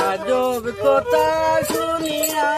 আজব কথা শুনিয়া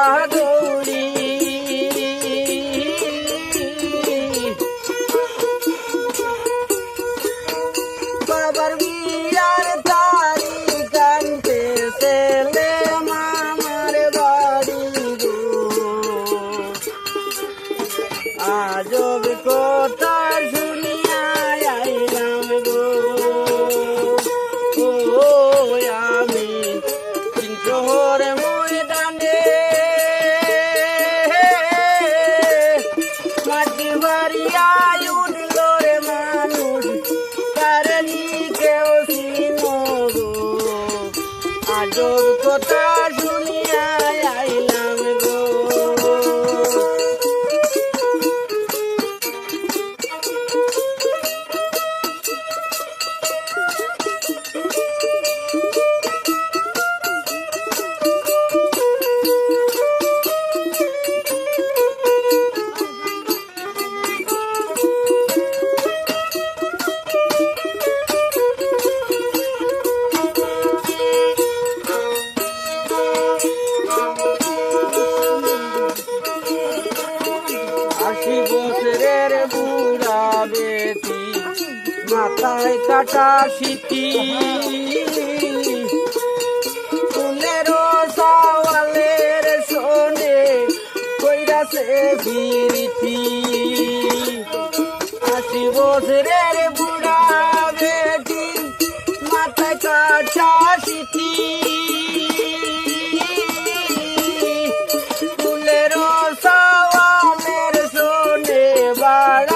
errado. মাটি বাড়িয়া উঠল রে মানুষ। কারণি কেউ আজব কথা মাথায় কাটা সিটি। ফুলের সাওয়ালের শোনে কইরাছে বিরিতি। আশি বছরের বুড়া বেটি মাথায় কাটা সিটি। ফুলের সাওয়ালের শোনে বাড়াইলো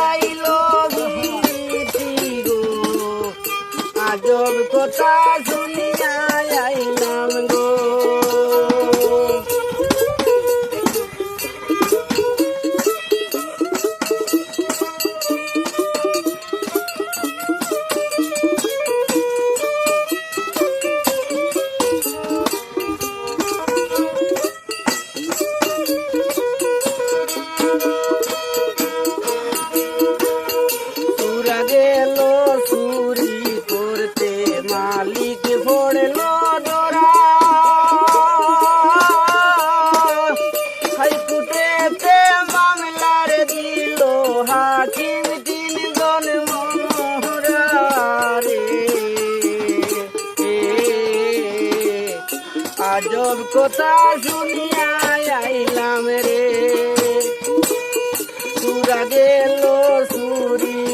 গেল চুরি করতে, মালিক পড়ল ডরা। হাইকুটেতে মামলার দিল হাকিম আজব কথা শুনিয়া আইলাম রে। সুরা গেল করতে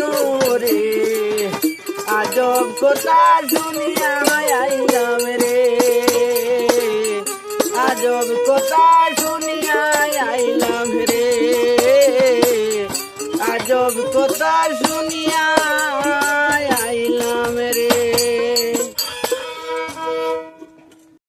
রে আজব কথা শুনিয়া আইলাম রে। আজব কথা শুনিয়া আইলাম রে। আজব কথা